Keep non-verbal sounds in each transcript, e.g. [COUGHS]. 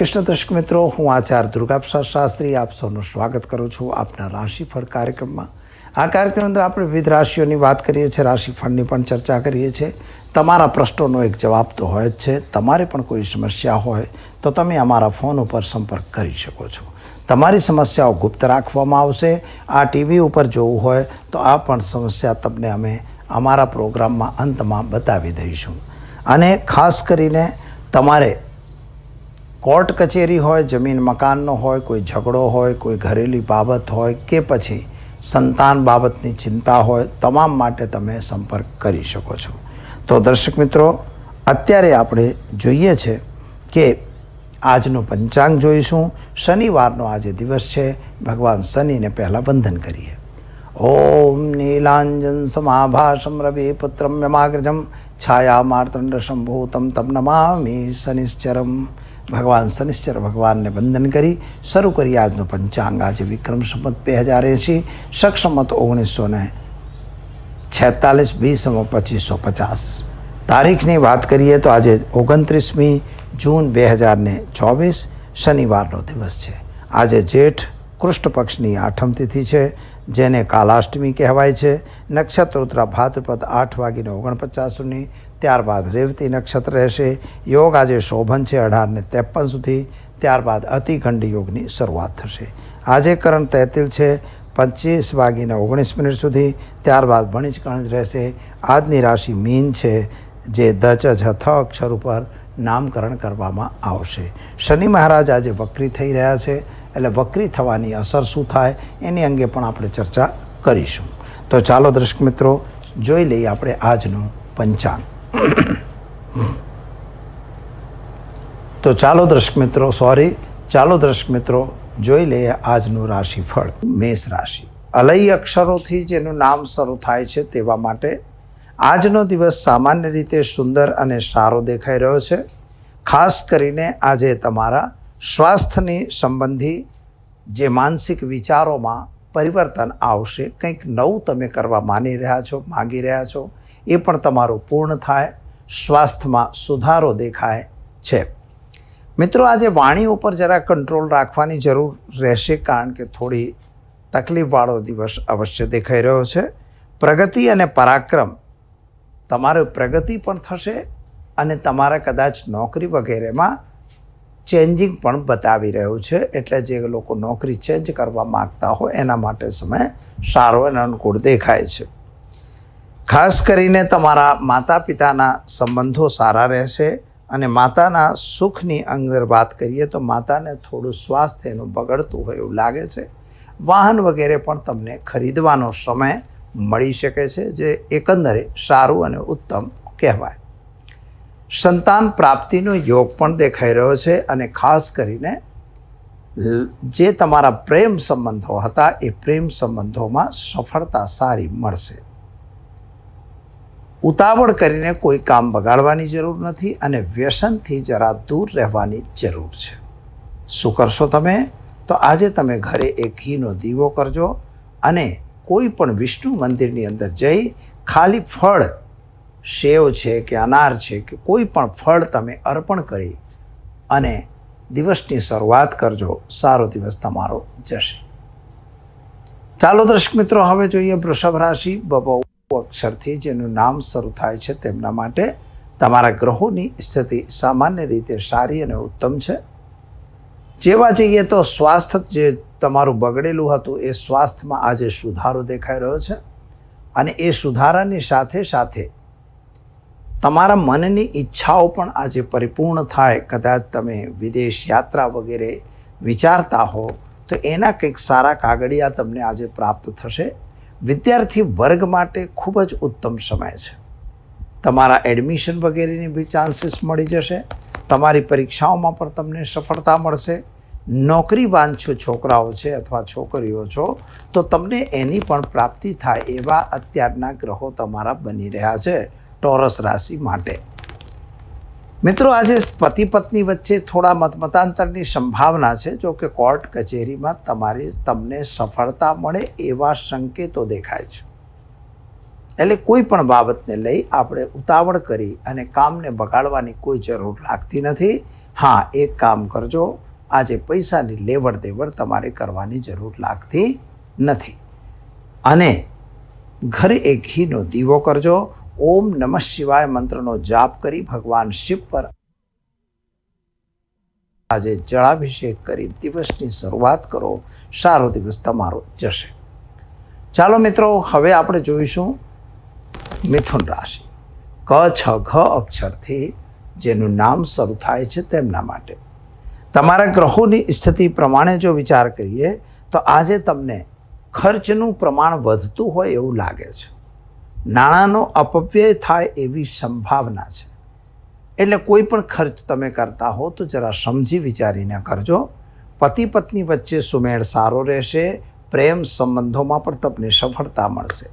કૃષ્ણ દર્શક મિત્રો, હું આચાર્ય દુર્ગાપ્રસાદ શાસ્ત્રી આપ સૌનું સ્વાગત કરું છું આપના રાશિફળ કાર્યક્રમમાં. આ કાર્યક્રમ અંદર આપણે વિવિધ રાશિઓની વાત કરીએ છીએ, રાશિફળની પણ ચર્ચા કરીએ છીએ. તમારા પ્રશ્નોનો એક જવાબ તો હોય જ છે, તમારે પણ કોઈ સમસ્યા હોય તો તમે અમારા ફોન ઉપર સંપર્ક કરી શકો છો. તમારી સમસ્યાઓ ગુપ્ત રાખવામાં આવશે, આ ટીવી ઉપર જોવું હોય તો આ પણ સમસ્યા તમને અમે અમારા પ્રોગ્રામમાં અંતમાં બતાવી દઈશું. અને ખાસ કરીને તમારે કોર્ટ કચેરી હોય, જમીન મકાનનો હોય, કોઈ ઝઘડો હોય, કોઈ ઘરેલી બાબત હોય કે પછી સંતાન બાબતની ચિંતા હોય, તમામ માટે તમે સંપર્ક કરી શકો છો. તો દર્શક મિત્રો, અત્યારે આપણે જોઈએ છે કે આજનો પંચાંગ જોઈશું. શનિવારનો આજે દિવસ છે. ભગવાન શનિને પહેલાં વંદન કરીએ. ઓમ નીલાંજન સમાભાષમ રવિ પુત્રમ યમાગ્રજમ છાયા માર્તંડ સંભૂતમ તમ નમામિ શનિશ્ચરમ. ભગવાન શનિશ્ચર ભગવાનને વંદન કરી શરૂ કરી આજનું પંચાંગ. આજે વિક્રમ સંમત બે હજાર એંશી સક્ષમત ઓગણીસો ને છેતાલીસ વીસમો પચીસો પચાસ. તારીખની વાત કરીએ તો આજે ઓગણત્રીસમી જૂન બે હજાર ને ચોવીસ, શનિવારનો દિવસ છે. આજે જેઠ કૃષ્ણ પક્ષની આઠમ તિથિ છે, જેને કાલાષ્ટમી કહેવાય છે. નક્ષત્ર ઉત્તરા ભાદ્રપદ આઠ વાગીને ઓગણપચાસ સુધી ત્યારબાદ રેવતી નક્ષત્ર રહેશે. યોગ આજે શોભન છે અઢારને ત્રેપન સુધી. ત્યારબાદ અતિખંડ યોગની શરૂઆત થશે. આજે કરણ તૈતિલ છે, પચીસ વાગીને ઓગણીસ મિનિટ સુધી. ત્યારબાદ ભણિજ કરણ રહેશે. આજની રાશિ મીન છે, જે ધચ જથ અક્ષર ઉપર નામકરણ કરવામાં આવશે. શનિ મહારાજ આજે વક્રી થઈ રહ્યા છે, એટલે વક્રી થવાની અસર શું થાય એની અંગે પણ આપણે ચર્ચા કરીશું. તો ચાલો દર્શક મિત્રો, જોઈ લઈએ આપણે આજનું પંચાંગ. [COUGHS] તો ચાલો દર્શક મિત્રો સોરી ચાલો દર્શક મિત્રો જોઈ લઈએ આજનું રાશિફળ, મેષ રાશિ. અલય અક્ષરોથી જેનું નામ શરૂ થાય છે તેવા માટે આજનો દિવસ સામાન્ય રીતે સુંદર અને સારો દેખાઈ રહ્યો છે. ખાસ કરીને આજે તમારા સ્વાસ્થ્યની સંબંધી જે માનસિક વિચારોમાં પરિવર્તન આવશે, કંઈક નવું તમે કરવા માની રહ્યા છો, માગી રહ્યા છો એ પણ તમારું પૂર્ણ થાય, સ્વાસ્થ્યમાં સુધારો દેખાય છે. મિત્રો, આજે વાણી ઉપર જરા કંટ્રોલ રાખવાની જરૂર રહેશે કારણ કે થોડી તકલીફવાળો દિવસ અવશ્ય દેખાઈ રહ્યો છે. પ્રગતિ અને પરાક્રમ, તમારી પ્રગતિ પણ થશે અને તમારા કદાચ નોકરી વગેરેમાં ચેન્જિંગ પણ બતાવી રહ્યું છે. એટલે જે લોકો નોકરી ચેન્જ કરવા માગતા હોય, એના માટે સમય સારો અને અનુકૂળ દેખાય છે. ખાસ કરીને તમારા માતા પિતાના સંબંધો સારા રહેશે અને માતાના સુખની અંદર વાત કરીએ તો માતાને થોડું સ્વાસ્થ્ય એનું બગડતું હોય એવું લાગે છે. વાહન વગેરે પણ તમને ખરીદવાનો સમય મળી શકે છે, જે એકંદરે સારું અને ઉત્તમ કહેવાય. સંતાન પ્રાપ્તિનો યોગ પણ દેખાઈ રહ્યો છે અને ખાસ કરીને જે તમારા પ્રેમ સંબંધો હતા, એ પ્રેમ સંબંધોમાં સફળતા સારી મળશે. ઉતાવળ કરીને કોઈ કામ બગાડવાની જરૂર નથી અને વ્યસનથી જરા દૂર રહેવાની જરૂર છે. શું કરશો તમે? તો આજે તમે ઘરે એક ઘીનો દીવો કરજો અને કોઈ પણ વિષ્ણુ મંદિરની અંદર જઈ ખાલી ફળ, સેવ છે કે અનાર છે કે કોઈ પણ ફળ તમે અર્પણ કરી અને દિવસની શરૂઆત કરજો. સારો દિવસ તમારો જશે. ચાલો દર્શક મિત્રો, હવે જોઈએ વૃષભ રાશિ. બબો અક્ષરથી જેનું નામ શરૂ થાય છે તેમના માટે. તમારા ગ્રહોની સ્થિતિ સામાન્ય રીતે સારી અને ઉત્તમ છે. જેવા જઈએ તો સ્વાસ્થ્ય જે તમારું બગડેલું હતું, એ સ્વાસ્થ્યમાં આજે સુધારો દેખાઈ રહ્યો છે અને એ સુધારાની સાથે સાથે તમારા મનની ઈચ્છાઓ પણ આજે પરિપૂર્ણ થાય. કદાચ તમે વિદેશ યાત્રા વગેરે વિચારતા હો, તો એના કંઈક સારા કાગળિયા તમને આજે પ્રાપ્ત થશે. વિદ્યાર્થી વર્ગ માટે ખૂબ જ ઉત્તમ સમય છે. તમારા એડમિશન વગેરેની બી ચાન્સીસ મળી જશે. તમારી પરીક્ષાઓમાં પણ તમને સફળતા મળશે. નોકરી વાંચો છોકરાઓ છે અથવા છોકરીઓ છો, તો તમને એની પણ પ્રાપ્તિ થાય એવા અત્યારના ગ્રહો તમારા બની રહ્યા છે ટોરસ રાશિ માટે. મિત્રો, આજે પતિ પત્ની વચ્ચે થોડા મતમતાંતરની સંભાવના છે. જો કે કોર્ટ કચેરીમાં તમારી, તમને સફળતા મળે એવા સંકેતો દેખાય છે. એટલે કોઈ પણ બાબતને લઈ આપણે ઉતાવળ કરી અને કામને બગાડવાની કોઈ જરૂર લાગતી નથી. હા, એક કામ કરજો. આજે પૈસાની લેવડ દેવડ તમારે કરવાની જરૂર લાગતી નથી. અને ઘરે એક ઘીનો દીવો કરજો. ઓમ નમઃ શિવાય મંત્રનો જાપ કરી ભગવાન શિવ પર આજે જળાભિષેક કરી દિવસની શરૂઆત કરો. સારો દિવસ તમારો જશે. ચાલો મિત્રો, હવે આપણે જોઈશું મિથુન રાશિ. ક, છ, ઘ અક્ષરથી જેનું નામ શરૂ થાય છે તેમના માટે. તમારા ગ્રહોની સ્થિતિ પ્રમાણે જો વિચાર કરીએ, તો આજે તમને ખર્ચનું પ્રમાણ વધતું હોય એવું લાગે છે. નાણાંનો અપવ્યય થાય એવી સંભાવના છે. એટલે કોઈ પણ ખર્ચ તમે કરતા હો તો જરા સમજી વિચારીને કરજો. પતિ પત્ની વચ્ચે સુમેળ સારો રહેશે, પ્રેમ સંબંધોમાં પણ તમને સફળતા મળશે.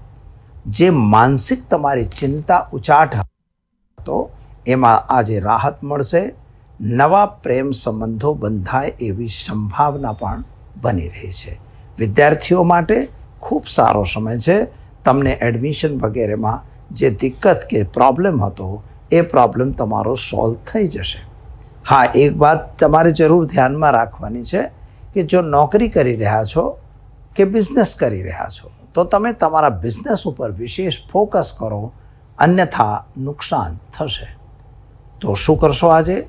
જે માનસિક તમારી ચિંતા ઉચાટ હતો, એમાં આજે રાહત મળશે. નવા પ્રેમ સંબંધો બંધાય એવી સંભાવના પણ બની રહી છે. વિદ્યાર્થીઓ માટે ખૂબ સારો સમય છે. તમને એડમિશન વગેરેમાં જે દિક્કત કે પ્રોબ્લેમ હતો, એ પ્રોબ્લેમ તમારો સોલ્વ થઈ જશે. હા, એક વાત તમારે જરૂર ધ્યાનમાં રાખવાની છે કે જો નોકરી કરી રહ્યા છો કે બિઝનેસ કરી રહ્યા છો, તો તમે તમારા બિઝનેસ ઉપર વિશેષ ફોકસ કરો, અન્યથા નુકસાન થશે. તો શું કરશો આજે?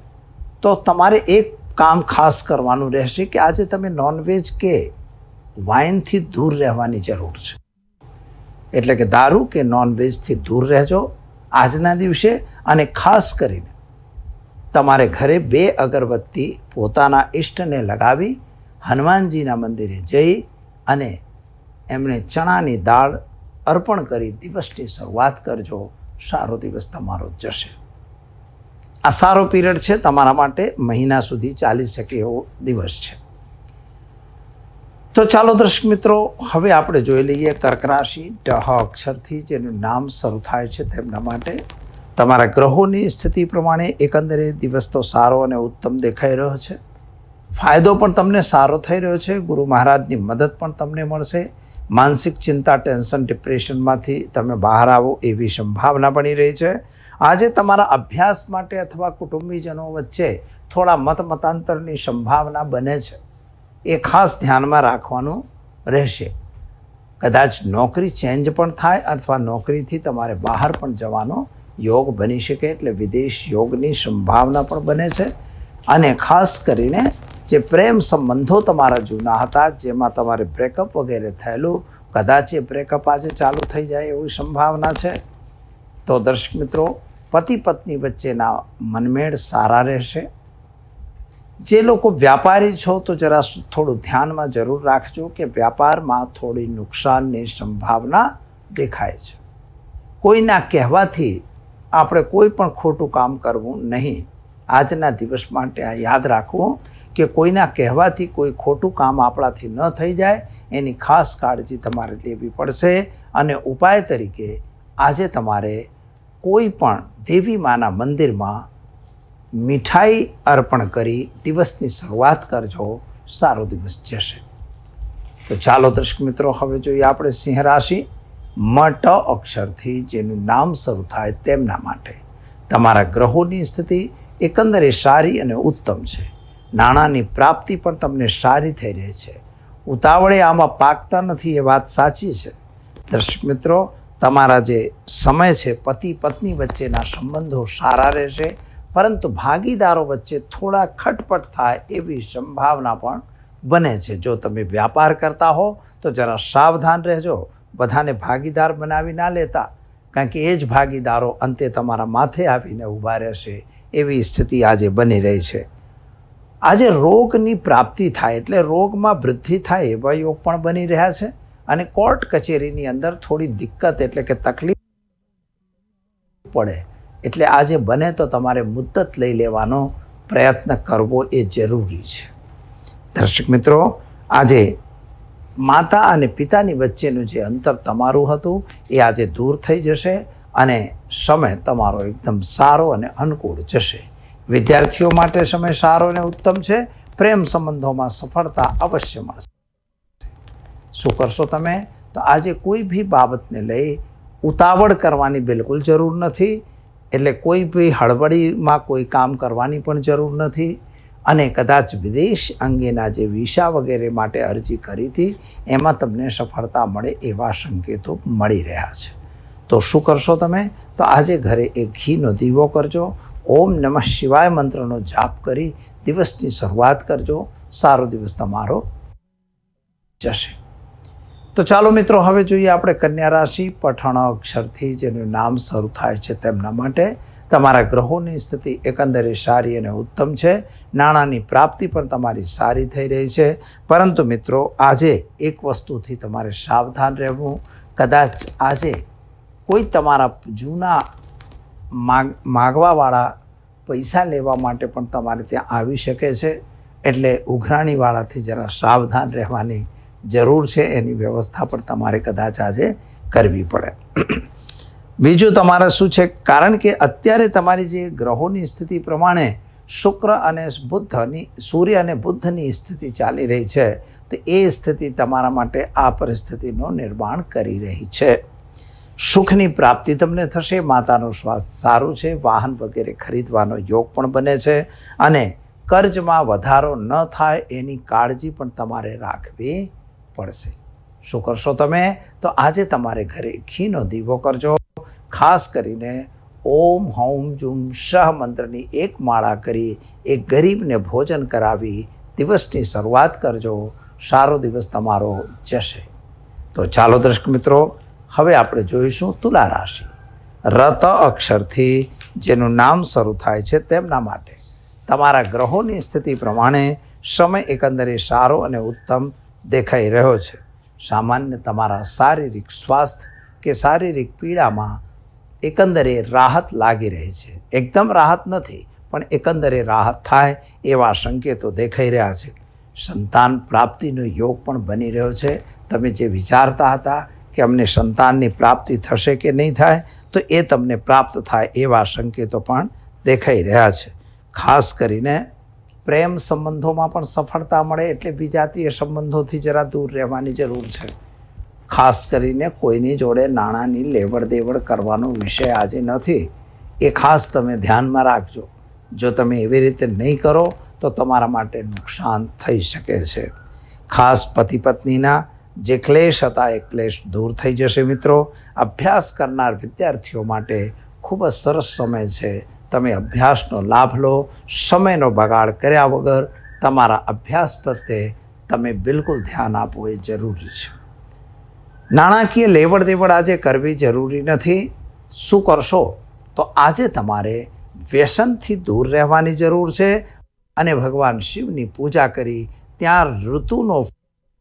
તો તમારે એક કામ ખાસ કરવાનું રહેશે કે આજે તમે નોનવેજ કે વાઇનથી દૂર રહેવાની જરૂર છે. એટલે કે દારૂ કે નોનવેજથી દૂર રહેજો આજના દિવસે અને ખાસ કરીને તમારે ઘરે બે અગરબત્તી પોતાના ઈષ્ટને લગાવી હનુમાનજીના મંદિરે જઈ અને એમણે ચણાની દાળ અર્પણ કરી દિવસની શરૂઆત કરજો. સારો દિવસ તમારો જશે. આ સારો પીરિયડ છે. તમારા માટે મહિના સુધી ચાલી શકે એવો દિવસ છે. તો ચાલો દર્શક મિત્રો, હવે આપણે જોઈ લઈએ કર્ક રાશિ ડહ અક્ષરથી જેનું નામ શરૂ થાય છે તેમના માટે. તમારા ગ્રહોની સ્થિતિ પ્રમાણે એકંદરે દિવસ તો સારો અને ઉત્તમ દેખાઈ રહ્યો છે. ફાયદો પણ તમને સારો થઈ રહ્યો છે, ગુરુ મહારાજની મદદ પણ તમને મળશે. માનસિક ચિંતા, ટેન્શન, ડિપ્રેશનમાંથી તમે બહાર આવો એવી સંભાવના બની રહી છે. આજે તમારા અભ્યાસ માટે અથવા કુટુંબીજનો વચ્ચે થોડા મત મતાંતરની સંભાવના બને છે. એ ખાસ ધ્યાનમાં રાખવાનું રહેશે. કદાચ નોકરી ચેન્જ પણ થાય અથવા નોકરીથી તમારે બહાર પણ જવાનો યોગ બની શકે એટલે વિદેશ યોગની સંભાવના પણ બને છે. અને ખાસ કરીને જે પ્રેમ સંબંધો તમારા જૂના હતા, જેમાં તમારે બ્રેકઅપ વગેરે થયેલું, કદાચ એ બ્રેકઅપ આજે ચાલુ થઈ જાય એવી સંભાવના છે. તો દર્શક મિત્રો પતિ પત્ની વચ્ચેના મનમેળ સારા રહેશે. જે લોકો વ્યાપારી છો, તો જરા થોડું ધ્યાનમાં જરૂર રાખજો કે વ્યાપારમાં થોડી નુકસાનની સંભાવના દેખાય છે. કોઈના કહેવાથી આપણે કોઈ પણ ખોટું કામ કરવું નહીં. આજના દિવસ માટે આ યાદ રાખવું કે કોઈના કહેવાથી કોઈ ખોટું કામ આપણાથી ન થઈ જાય, એની ખાસ કાળજી તમારે લેવી પડશે અને ઉપાય તરીકે આજે તમારે કોઈ પણ દેવી માના મંદિરમાં મીઠાઈ અર્પણ કરી દિવસની શરૂઆત કરજો, સારો દિવસ જશે. તો ચાલો દર્શક મિત્રો, હવે જોઈએ આપણે સિંહ રાશિ. મટ અક્ષરથી જેનું નામ શરૂ થાય તેમના માટે. તમારા ગ્રહોની સ્થિતિ એકંદરે સારી અને ઉત્તમ છે. નાણાંની પ્રાપ્તિ પણ તમને સારી થઈ રહી છે. ઉતાવળે આમાં પાકતા નથી એ વાત સાચી છે. દર્શક મિત્રો, તમારા જે સમય છે પતિ પત્ની વચ્ચેના સંબંધો સારા રહેશે પરંતુ ભાગીદારો વચ્ચે થોડા ખટપટ થાય એવી સંભાવના પણ બને છે. જો તમે વ્યાપાર કરતા હો, તો જરા સાવધાન રહેજો. બધાને ભાગીદાર બનાવી ના લેતા, કારણ કે એ જ ભાગીદારો અંતે તમારા માથે આવીને ઊભા રહેશે. એવી સ્થિતિ આજે બની રહી છે. આજે રોગની પ્રાપ્તિ થાય એટલે રોગમાં વૃદ્ધિ થાય એવા યોગ પણ બની રહ્યા છે અને કોર્ટ કચેરીની અંદર થોડી દિક્કત એટલે કે તકલીફ પડે. એટલે આજે બને તો તમારે મુદ્દત લઈ લેવાનો પ્રયત્ન કરવો એ જરૂરી છે. દર્શક મિત્રો, આજે માતા અને પિતાની વચ્ચેનું જે અંતર તમારું હતું, એ આજે દૂર થઈ જશે અને સમય તમારો એકદમ સારો અને અનુકૂળ જશે. વિદ્યાર્થીઓ માટે સમય સારો અને ઉત્તમ છે, પ્રેમ સંબંધોમાં સફળતા અવશ્ય મળશે. શું કરશો તમે? તો આજે કોઈ બી બાબતને લઈ ઉતાવળ કરવાની બિલકુલ જરૂર નથી. એટલે કોઈ બી હળવડીમાં કોઈ કામ કરવાની પણ જરૂર નથી. અને કદાચ વિદેશ અંગેના જે વિસા વગેરે માટે અરજી કરી હતી, એમાં તમને સફળતા મળે એવા સંકેતો મળી રહ્યા છે. તો શું કરશો તમે? તો આજે ઘરે એક ઘીનો દીવો કરજો. ઓમ નમઃ શિવાય મંત્રનો જાપ કરી દિવસની શરૂઆત કરજો. સારો દિવસ તમારો. જશે તો ચાલો મિત્રો, હવે જોઈએ આપણે કન્યા રાશિ, પઠાણ અક્ષરથી જેનું નામ શરૂ થાય છે તેમના માટે. તમારા ગ્રહોની સ્થિતિ એકંદરે સારી અને ઉત્તમ છે. નાણાંની પ્રાપ્તિ પણ તમારી સારી થઈ રહી છે. પરંતુ મિત્રો, આજે એક વસ્તુથી તમારે સાવધાન રહેવું. કદાચ આજે કોઈ તમારા જૂના માગ, માગવાવાળા પૈસા લેવા માટે પણ તમારે ત્યાં આવી શકે છે. એટલે ઉઘરાણીવાળાથી જરા સાવધાન રહેવાની જરૂર છે, એની વ્યવસ્થા પણ તમારે કદાચ આજે કરવી પડે. બીજું તમારે શું છે, કારણ કે અત્યારે તમારી જે ગ્રહોની સ્થિતિ પ્રમાણે શુક્ર અને બુદ્ધની સૂર્ય અને બુદ્ધની સ્થિતિ ચાલી રહી છે, તો એ સ્થિતિ તમારા માટે આ પરિસ્થિતિનું નિર્માણ કરી રહી છે. સુખની પ્રાપ્તિ તમને થશે, માતાનું સ્વાસ્થ્ય સારું છે, વાહન વગેરે ખરીદવાનો યોગ પણ બને છે, અને કર્જમાં વધારો ન થાય એની કાળજી પણ તમારે રાખવી પડશે. શું કરશો તમે? તો આજે તમારે ઘરે ઘીનો દીવો કરજો. ખાસ કરીને ઓમ હૌમ જુમ શહ મંત્રની એક માળા કરી એક ગરીબને ભોજન કરાવી દિવસની શરૂઆત કરજો. સારો દિવસ તમારો જશે. તો ચાલો દર્શક મિત્રો, હવે આપણે જોઈશું તુલા રાશિ. રત અક્ષરથી જેનું નામ શરૂ થાય છે તેમના માટે. તમારા ગ્રહોની સ્થિતિ પ્રમાણે સમય એકંદરે સારો અને ઉત્તમ દેખાઈ રહ્યો છે. સામાન્ય તમારા શારીરિક સ્વાસ્થ્ય કે શારીરિક પીડામાં એકંદરે રાહત લાગી રહી છે. એકદમ રાહત નથી, પણ એકંદરે રાહત થાય એવા સંકેતો દેખાઈ રહ્યા છે. સંતાન પ્રાપ્તિનો યોગ પણ બની રહ્યો છે. તમે જે વિચારતા હતા કે અમને સંતાનની પ્રાપ્તિ થશે કે નહીં થાય, તો એ તમને પ્રાપ્ત થાય એવા સંકેતો પણ દેખાઈ રહ્યા છે. ખાસ કરીને પ્રેમ સંબંધોમાં પણ સફળતા મળે એટલે વિજાતીય સંબંધોથી જરા દૂર રહેવાની જરૂર છે. ખાસ કરીને કોઈની જોડે નાણાંની લેવડ દેવડ કરવાનો વિષય આજે નથી. એ ખાસ તમે ધ્યાનમાં રાખજો. જો તમે એવી રીતે નહીં કરો, તો તમારા માટે નુકસાન થઈ શકે છે. ખાસ પતિ પત્નીના જે ક્લેશ હતા, એ ક્લેશ દૂર થઈ જશે મિત્રો. અભ્યાસ કરનાર વિદ્યાર્થીઓ માટે ખૂબ જ સરસ સમય છે. તમે અભ્યાસનો લાભ લો, સમયનો બગાડ કર્યા વગર તમારા અભ્યાસ પ્રત્યે તમે બિલકુલ ધ્યાન આપવું એ જરૂરી છે. નાણાકીય લેવડ દેવડ આજે કરવી જરૂરી નથી. શું કરશો? તો આજે તમારે વ્યસનથી દૂર રહેવાની જરૂર છે અને ભગવાન શિવની પૂજા કરી ત્યાં ઋતુનો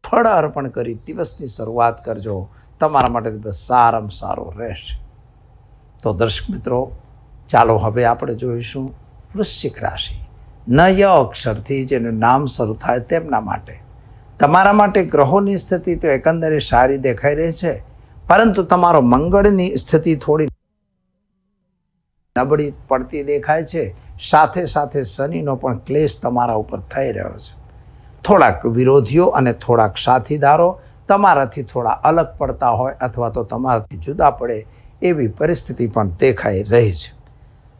ફળ અર્પણ કરી દિવસની શરૂઆત કરજો. તમારા માટે દિવસ સારામાં સારો રહેશે. તો દર્શક મિત્રો ચાલો હવે આપણે જોઈશું વૃશ્ચિક રાશિ. ન ય અક્ષરથી જેનું નામ શરૂ થાય તેમના માટે. તમારા માટે ગ્રહોની સ્થિતિ તો એકંદરે સારી દેખાઈ રહી છે, પરંતુ તમારો મંગળની સ્થિતિ થોડી નબળી પડતી દેખાય છે. સાથે સાથે શનિનો પણ ક્લેશ તમારા ઉપર થઈ રહ્યો છે. થોડાક વિરોધીઓ અને થોડાક સાથીદારો તમારાથી થોડા અલગ પડતા હોય અથવા તો તમારાથી જુદા પડે એવી પરિસ્થિતિ પણ દેખાઈ રહી છે.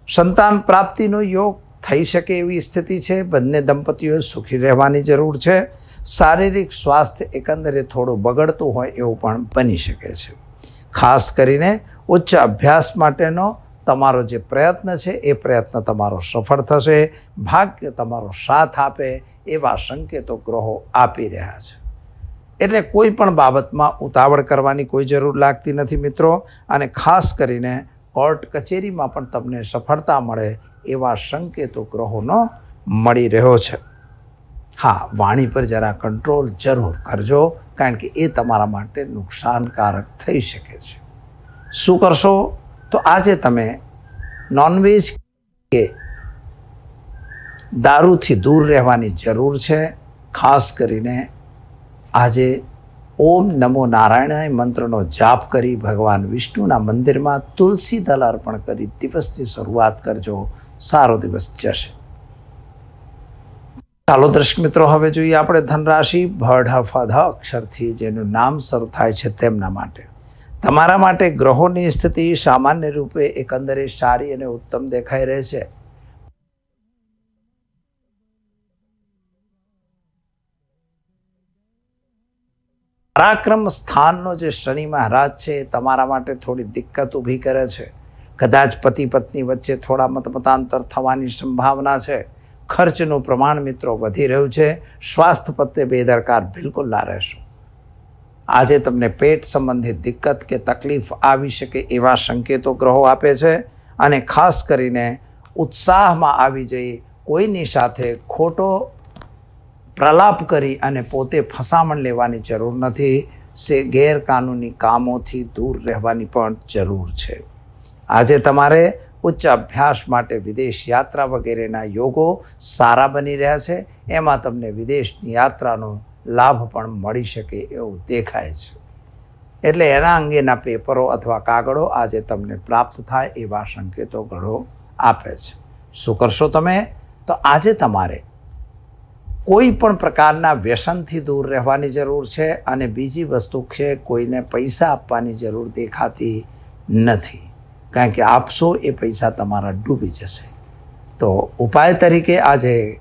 સંતાન પ્રાપ્તિનો યોગ થઈ શકે એવી સ્થિતિ છે. બંને દંપતીઓ સુખી રહેવાની જરૂર છે. શારીરિક સ્વાસ્થ્ય એકંદરે થોડું બગડતું હોય એવું પણ બની શકે છે. ખાસ કરીને ઉચ્ચ અભ્યાસ માટેનો તમારો જે પ્રયત્ન છે, એ પ્રયત્ન તમારો સફળ થશે, ભાગ્ય તમારો સાથ આપે એવા સંકેતો ગ્રહો આપી રહ્યા છે. એટલે કોઈ પણ બાબતમાં ઉતાવળ કરવાની કોઈ જરૂર લાગતી નથી મિત્રો. અને ખાસ કરીને કોર્ટ કચેરીમાં પણ તમને સફળતા મળે એવા સંકેતો ગ્રહોનો મળી રહ્યો છે. હા, વાણી પર જરા કંટ્રોલ જરૂર કરજો, કારણ કે એ તમારા માટે નુકસાનકારક થઈ શકે છે. શું કરશો? તો આજે તમે નોનવેજ કે દારૂથી દૂર રહેવાની જરૂર છે, ખાસ કરીને આજે ઓમ નમો નારાયણાય મંત્રનો જાપ કરી ભગવાન વિષ્ણુના મંદિરમાં તુલસી દલ અર્પણ કરી દિવસની શરૂઆત કરજો. સારો દિવસ. જશે ચાલો દર્શક મિત્રો, હવે જોઈએ આપણે ધનરાશિ ભઢ ફધ, અક્ષરથી જેનું નામ શરૂ થાય છે તેમના માટે. તમારા માટે ગ્રહોની સ્થિતિ સામાન્ય રૂપે એકંદરે સારી અને ઉત્તમ દેખાઈ રહે છે. પરાક્રમ સ્થાનનો જે શનિ મહારાજ છે એ તમારા માટે થોડી દિક્કત ઊભી કરે છે. કદાચ પતિ પત્ની વચ્ચે થોડા મતમતાંતર થવાની સંભાવના છે. ખર્ચનું પ્રમાણ મિત્રો વધી રહ્યું છે. સ્વાસ્થ્ય પ્રત્યે બેદરકાર બિલકુલ ના રહેશો. આજે તમને પેટ સંબંધિત દિક્કત કે તકલીફ આવી શકે એવા સંકેતો ગ્રહો આપે છે અને ખાસ કરીને ઉત્સાહમાં આવી જઈ કોઈની સાથે ખોટો પ્રલાપ કરી અને પોતે ફસામણ લેવાની જરૂર નથી, સે ગેરકાનૂની કામોથી દૂર રહેવાની પણ જરૂર છે. આજે તમારે ઉચ્ચ અભ્યાસ માટે વિદેશ યાત્રા વગેરેના યોગો સારા બની રહ્યા છે. એમાં તમને વિદેશની યાત્રાનો લાભ પણ મળી શકે એવું દેખાય છે. એટલે એના અંગેના પેપરો અથવા કાગળો આજે તમને પ્રાપ્ત થાય એવા સંકેતો ઘડો આપે છે. શું કરશો તમે? તો આજે તમારે કોઈ પણ પ્રકારના વ્યસનથી દૂર રહેવાની જરૂર છે અને બીજી વસ્તુ છે કોઈને પૈસા આપવાની જરૂર દેખાતી નથી. કારણ કે આપશો એ પૈસા તમારા ડૂબી જશે. તો ઉપાય તરીકે આજે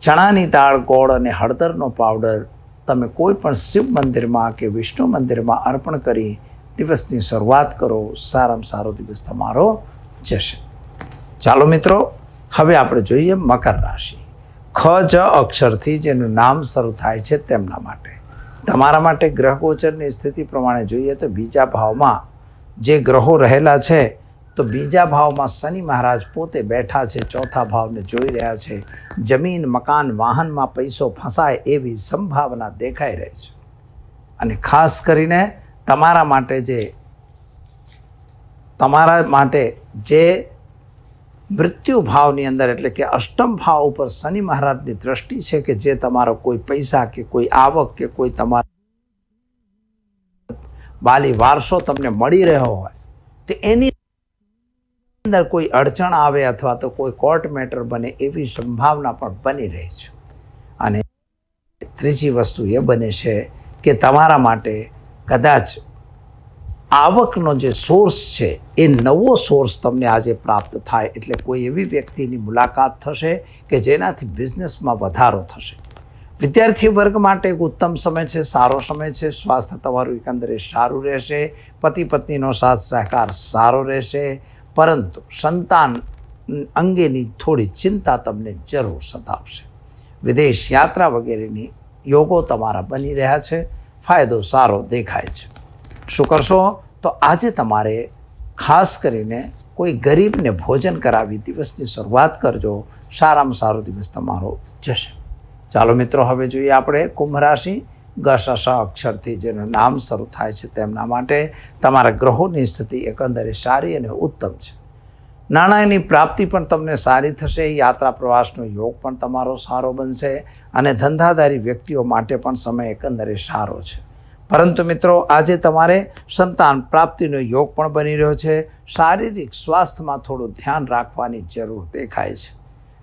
ચણાની દાળ, ગોળ અને હળદરનો પાવડર તમે કોઈ પણ શિવ મંદિરમાં કે વિષ્ણુ મંદિરમાં અર્પણ કરી દિવસની શરૂઆત કરો, સારામાં સારો દિવસ તમારો જશે. ચાલો મિત્રો, હવે આપણે જોઈએ મકર રાશિ. ખ, જ, અક્ષરથી જેનું નામ શરૂ થાય છે તેમના માટે. તમારા માટે ગ્રહ ગોચરની સ્થિતિ પ્રમાણે જોઈએ તો બીજા ભાવમાં જે ગ્રહો રહેલા છે, તો બીજા ભાવમાં શનિ મહારાજ પોતે બેઠા છે, ચોથા ભાવને જોઈ રહ્યા છે. જમીન, મકાન, વાહનમાં પૈસો ફસાય એવી સંભાવના દેખાઈ રહી છે. અને ખાસ કરીને તમારા માટે જે, તમારા માટે જે મૃત્યુ ભાવની અંદર એટલે કે અષ્ટમ ભાવ ઉપર શનિ મહારાજની દ્રષ્ટિ છે કે જે તમારો કોઈ પૈસા કે કોઈ આવક કે કોઈ તમારા બાલી વારસો તમને મળી રહ્યો હોય, તો એની અંદર કોઈ અડચણ આવે અથવા તો કોઈ કોર્ટ મેટર બને એવી સંભાવના પણ બની રહી છે. અને ત્રીજી વસ્તુ એ બને છે કે તમારા માટે કદાચ આવકનો જે સોર્સ છે, એ નવો સોર્સ તમને આજે પ્રાપ્ત થાય એટલે કોઈ એવી વ્યક્તિની મુલાકાત થશે કે જેનાથી બિઝનેસમાં વધારો થશે. વિદ્યાર્થી વર્ગ માટે એક ઉત્તમ સમય છે, સારો સમય છે, સ્વાસ્થ્ય તમારું એકંદરે સારું રહેશે, પતિ પત્નીનો સાથ સહકાર સારો રહેશે, પરંતુ સંતાન અંગેની થોડી ચિંતા તમને જરૂર સતાવશે. વિદેશ યાત્રા વગેરેની યોગો તમારા બની રહ્યા છે, ફાયદો સારો દેખાય છે. શું કરશો? તો આજે તમારે ખાસ કરીને કોઈ ગરીબને ભોજન કરાવી દિવસની શરૂઆત કરજો. સારામાં સારો દિવસ તમારો જશે. ચાલો મિત્રો, હવે જોઈએ આપણે કુંભ રાશિ. ગશ અક્ષરથી જેનું નામ શરૂ થાય છે તેમના માટે તમારા ગ્રહોની સ્થિતિ એકંદરે સારી અને ઉત્તમ છે. નાણાંની પ્રાપ્તિ પણ તમને સારી થશે. યાત્રા પ્રવાસનો યોગ પણ તમારો સારો બનશે અને ધંધાદારી વ્યક્તિઓ માટે પણ સમય એકંદરે સારો છે. પરંતુ મિત્રો, આજે તમારે સંતાન પ્રાપ્તિનો યોગ પણ બની રહ્યો છે. શારીરિક સ્વાસ્થ્યમાં થોડું ધ્યાન રાખવાની જરૂર દેખાય છે.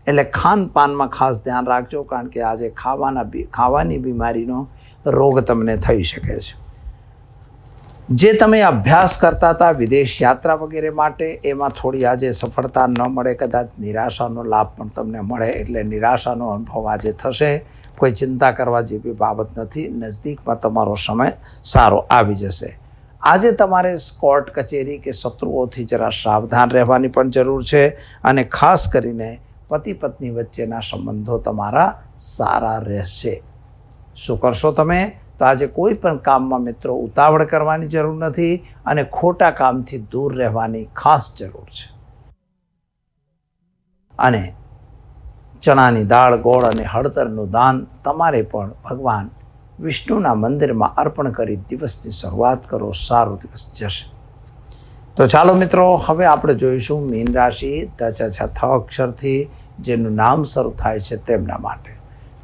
એટલે ખાનપાનમાં ખાસ ધ્યાન રાખજો, કારણ કે આજે ખાવાના બી, ખાવાની બીમારીનો રોગ તમને થઈ શકે છે. જે તમે અભ્યાસ કરતા હતા, વિદેશ યાત્રા વગેરે માટે, એમાં થોડી આજે સફળતા ન મળે, કદાચ નિરાશાનો લાભ પણ તમને મળે, એટલે નિરાશાનો અનુભવ આજે થશે. કોઈ ચિંતા કરવા જેવી બાબત નથી. નજદીકમાં તમારો સમય સારો આવી જશે. આજે તમારે સ્કોર્ટ કચેરી કે શત્રુઓથી જરા સાવધાન રહેવાની પણ જરૂર છે અને ખાસ કરીને પતિ પત્ની વચ્ચેના સંબંધો તમારા સારા રહેશે. શું કરશો તમે? તો આજે કોઈ પણ કામમાં મિત્રો ઉતાવળ કરવાની જરૂર નથી અને ખોટા કામથી દૂર રહેવાની ખાસ જરૂર છે. અને ચણાની દાળ, ગોળ અને હળદરનું દાન તમારે પણ ભગવાન વિષ્ણુના મંદિરમાં અર્પણ કરી દિવસની શરૂઆત કરો, સારો દિવસ જશે. તો ચાલો મિત્રો, હવે આપણે જોઈશું મીન રાશિ તચા છ અક્ષરથી જેનું નામ શરૂ થાય છે તેમના માટે.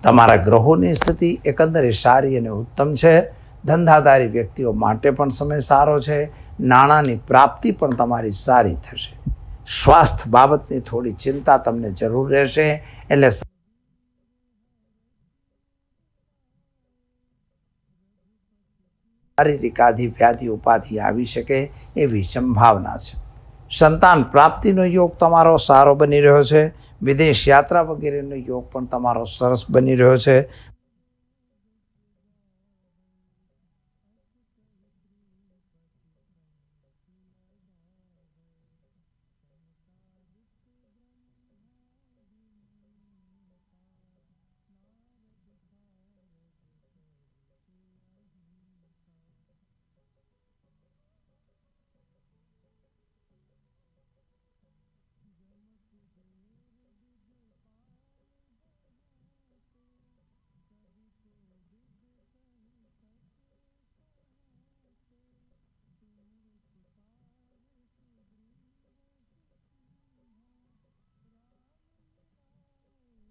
તમારા ગ્રહોની સ્થિતિ એકંદરે સારી અને ઉત્તમ છે. ધંધાદારી વ્યક્તિઓ માટે પણ સમય સારો છે. નાણાંની પ્રાપ્તિ પણ તમારી સારી થશે. સ્વાસ્થ્ય બાબતની થોડી ચિંતા તમને જરૂર રહેશે, એટલે શારીરિક આધિ વ્યાધિ ઉપાધિ આવી શકે એવી સંભાવના છે. સંતાન પ્રાપ્તિનો યોગ તમારો સારો બની રહ્યો છે. વિદેશ યાત્રા વગેરેનો યોગ પણ તમારો સરસ બની રહ્યો છે.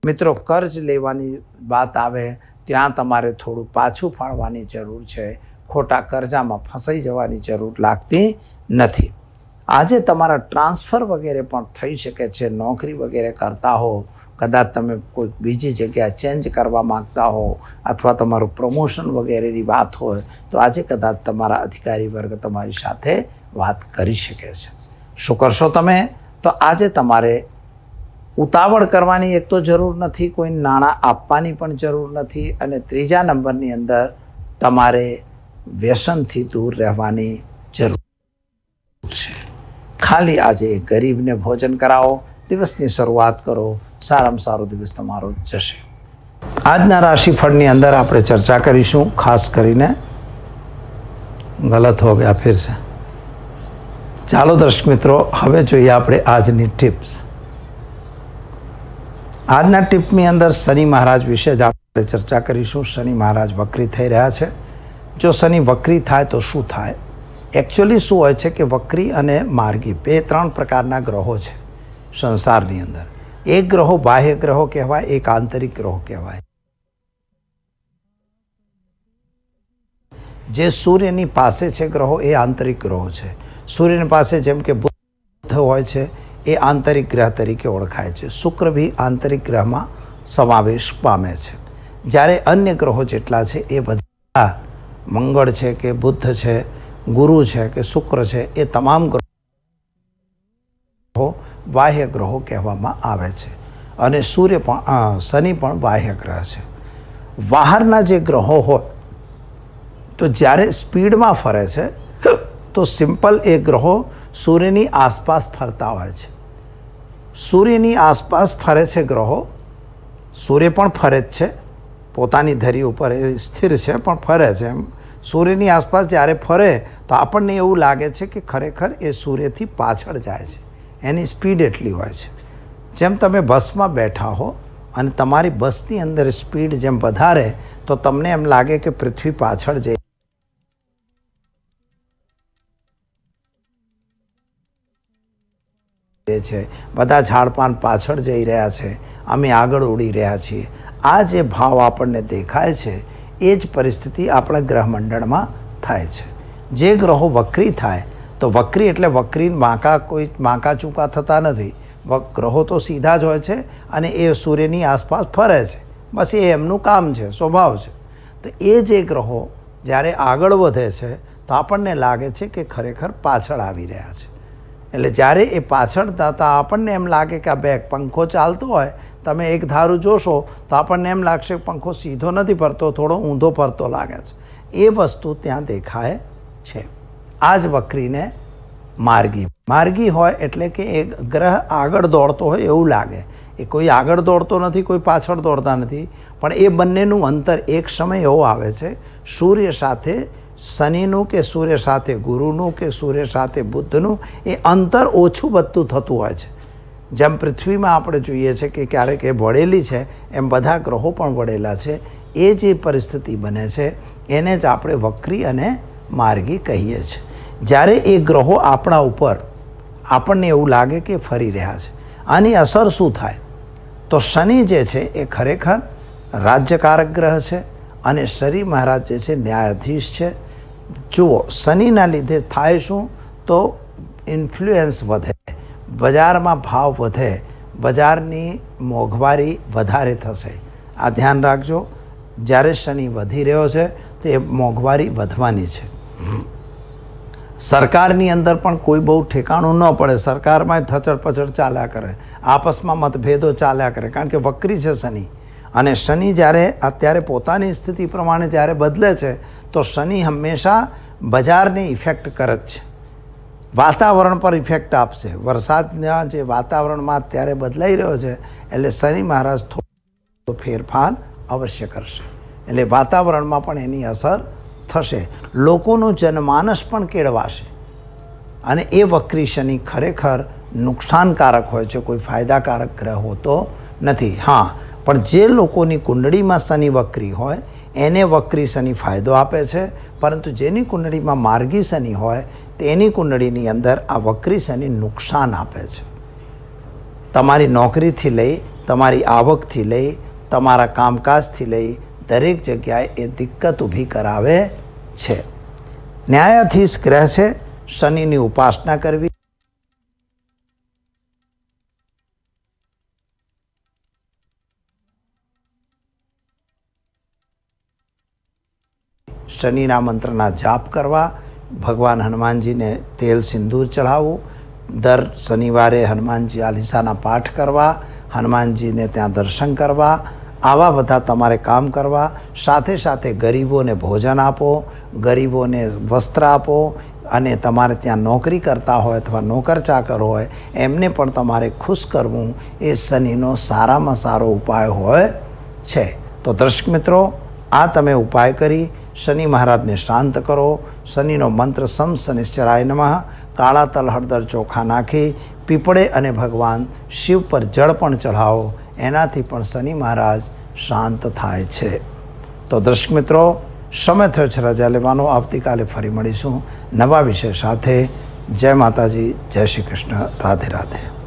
મિત્રો કર્જ લેવાની વાત આવે, ત્યાં તમારે થોડું પાછું ફાળવાની જરૂર છે. ખોટા કરજામાં ફસાઈ જવાની જરૂર લાગતી નથી. આજે તમારા ટ્રાન્સફર વગેરે પણ થઈ શકે છે, નોકરી વગેરે કરતા હો, કદાચ તમે કોઈક બીજી જગ્યાએ ચેન્જ કરવા માગતા હો, અથવા તમારું પ્રમોશન વગેરેની વાત હોય, તો આજે કદાચ તમારા અધિકારી વર્ગ તમારી સાથે વાત કરી શકે છે. શું કરશો તમે? તો આજે તમારે ઉતાવળ કરવાની એક તો જરૂર નથી, કોઈ નાણાં આપવાની પણ જરૂર નથી અને ત્રીજા નંબરની અંદર તમારે વ્યસનથી દૂર રહેવાની જરૂર છે. ખાલી આજે ગરીબને ભોજન કરાવો, દિવસની શરૂઆત કરો, સારામાં સારો દિવસ તમારો જશે. આજના રાશિફળની અંદર આપણે ચર્ચા કરીશું, ખાસ કરીને ગલત હો ગયા, ફિર છે. ચાલો દર્શક મિત્રો, હવે જોઈએ આપણે આજની ટિપ્સ. આજના ટીપની અંદર શનિ મહારાજ વિશે જ આપણે ચર્ચા કરીશું. શનિ મહારાજ વક્રી થઈ રહ્યા છે. જો શનિ વક્રી થાય તો શું થાય? એકચ્યુઅલી શું હોય છે કે વક્રી અને માર્ગી બે ત્રણ પ્રકારના ગ્રહો છે સંસારની અંદર. એક ગ્રહો બાહ્ય ગ્રહો કહેવાય, એક આંતરિક ગ્રહો કહેવાય. જે સૂર્યની પાસે છે ગ્રહો એ આંતરિક ગ્રહો છે. સૂર્યની પાસે જેમ કે બુદ્ધ હોય છે એ આંતરિક ગ્રહ તરીકે ઓળખાય છે. શુક્ર બી આંતરિક ગ્રહમાં સમાવેશ પામે છે. જ્યારે અન્ય ગ્રહો જેટલા છે એ બધા મંગળ છે કે બુદ્ધ છે, ગુરુ છે કે શુક્ર છે, એ તમામ ગ્રહો બાહ્ય ગ્રહો કહેવામાં આવે છે. અને સૂર્ય પણ શનિ પણ બાહ્ય ગ્રહ છે. બહારના જે ગ્રહો હોય, તો જ્યારે સ્પીડમાં ફરે છે, તો સિમ્પલ એ ગ્રહો સૂર્યની આસપાસ ફરતા હોય છે. સૂર્યની આસપાસ ફરે છે ગ્રહો. સૂર્ય પણ ફરે જ છે. પોતાની ધરી ઉપર એ સ્થિર છે, પણ ફરે છે. એમ સૂર્યની આસપાસ જ્યારે ફરે, તો આપણને એવું લાગે છે કે ખરેખર એ સૂર્યથી પાછળ જાય છે. એની સ્પીડ એટલી હોય છે. જેમ તમે બસમાં બેઠા હો અને તમારી બસની અંદર સ્પીડ જેમ વધારે, તો તમને એમ લાગે કે પૃથ્વી પાછળ જઈ રહી છે. બધા ઝાડપાન પાછળ જઈ રહ્યા છે. અમે આગળ ઉડી રહ્યા છીએ. આ જે ભાવ આપણને દેખાય છે, એ જ પરિસ્થિતિ આપણા ગ્રહમંડળમાં થાય છે. જે ગ્રહો વક્રી થાય, તો વક્રી એટલે વક્રી માકા કોઈ માકા ચૂકા થતા નથી. ગ્રહો તો સીધા જ હોય છે અને એ સૂર્યની આસપાસ ફરે છે. બસ એ એમનું કામ છે, સ્વભાવ છે. તો એ જે ગ્રહો જ્યારે આગળ વધે છે, તો આપણને લાગે છે કે ખરેખર પાછળ આવી રહ્યા છે. એટલે જ્યારે એ પાછળ થતાં આપણને એમ લાગે કે આ બેગ પંખો ચાલતો હોય, તમે એક ધારું જોશો તો આપણને એમ લાગશે કે પંખો સીધો નથી ફરતો, થોડો ઊંધો ફરતો લાગે છે. એ વસ્તુ ત્યાં દેખાય છે. આ જ વકરીને માર્ગી. માર્ગી હોય એટલે કે એ ગ્રહ આગળ દોડતો હોય એવું લાગે. એ કોઈ આગળ દોડતો નથી, કોઈ પાછળ દોડતા નથી. પણ એ બંનેનું અંતર એક સમય એવો આવે છે, સૂર્ય સાથે શનિનું કે સૂર્ય સાથે ગુરુનું કે સૂર્ય સાથે બુદ્ધનું એ અંતર ઓછું બધું થતું હોય છે. જેમ પૃથ્વીમાં આપણે જોઈએ છે કે ક્યારેક એ વળેલી છે, એમ બધા ગ્રહો પણ વળેલા છે. એ જે પરિસ્થિતિ બને છે, એને જ આપણે વક્રી અને માર્ગી કહીએ છીએ જ્યારે એ ગ્રહો આપણા ઉપર આપણને એવું લાગે કે ફરી રહ્યા છે. આની અસર શું થાય? તો શનિ જે છે એ ખરેખર રાજ્યકારક ગ્રહ છે અને શનિ મહારાજ જે છે ન્યાયાધીશ છે. જુઓ, શનિના લીધે થાય શું? તો ઇન્ફ્લુએન્સ વધે, બજારમાં ભાવ વધે, બજારની મોંઘવારી વધારે થશે. આ ધ્યાન રાખજો, જ્યારે શનિ વધી રહ્યો છે, તો એ મોંઘવારી વધવાની છે. સરકારની અંદર પણ કોઈ બહુ ઠેકાણું ન પડે, સરકારમાં થચડ પચડ ચાલ્યા કરે, આપસમાં મતભેદો ચાલ્યા કરે, કારણ કે વક્રી છે શનિ. અને શનિ જ્યારે, અત્યારે પોતાની સ્થિતિ પ્રમાણે જ્યારે બદલે છે તો શનિ હંમેશા બજારની ઇફેક્ટ કરે જ છે. વાતાવરણ પર ઇફેક્ટ આપશે. વરસાદના જે વાતાવરણમાં અત્યારે બદલાઈ રહ્યો છે, એટલે શનિ મહારાજ થોડો ફેરફાર અવશ્ય કરશે. એટલે વાતાવરણમાં પણ એની અસર થશે. લોકોનું જનમાનસ પણ કેળવાશે. અને એ વક્રી શનિ ખરેખર નુકસાનકારક હોય છે, કોઈ ફાયદાકારક ગ્રહ હોતો નથી. હા, પણ જે લોકોની કુંડળીમાં શનિ વક્રી હોય એને વક્રી શનિ ફાયદો આપે છે, પરંતુ જેની કુંડળીમાં માર્ગી શનિ હોય, તેની કુંડળીની અંદર આ વક્રી શનિ નુકસાન આપે છે. તમારી નોકરીથી લઈ, તમારી આવકથી લઈ, તમારા કામકાજથી લઈ, દરેક જગ્યાએ એ દિક્કત ઊભી કરાવે છે. ન્યાયાધીશ ગ્રહ છે, શનિની ઉપાસના કરવી શનિના મંત્રના જાપ કરવા, ભગવાન હનુમાનજીને તેલ સિંદૂર ચઢાવવું, દર શનિવારે હનુમાનજી ચાલીસાના પાઠ કરવા, હનુમાનજીને ત્યાં દર્શન કરવા, આવા બધા તમારે કામ કરવા. સાથે સાથે ગરીબોને ભોજન આપો, ગરીબોને વસ્ત્ર આપો અને તમારે ત્યાં નોકરી કરતા હોય અથવા નોકર ચાકર હોય, એમને પણ તમારે ખુશ કરવું એ શનિનો સારામાં સારો ઉપાય હોય છે. તો દર્શક મિત્રો, આ તમે ઉપાય કરી શનિ મહારાજને શાંત કરો. શનિનો મંત્ર સમ શનિશ્ચરાય નમઃ. કાળા તલ હળદર ચોખા નાખી, પીપળે અને ભગવાન શિવ પર જળ પણ ચઢાવો. એનાથી પણ શનિ મહારાજ શાંત થાય છે. તો દર્શક મિત્રો, સમય થયો છે રજા લેવાનો. આવતીકાલે ફરી મળીશું નવા વિષય સાથે. જય માતાજી, જય શ્રી કૃષ્ણ. રાધે રાધે.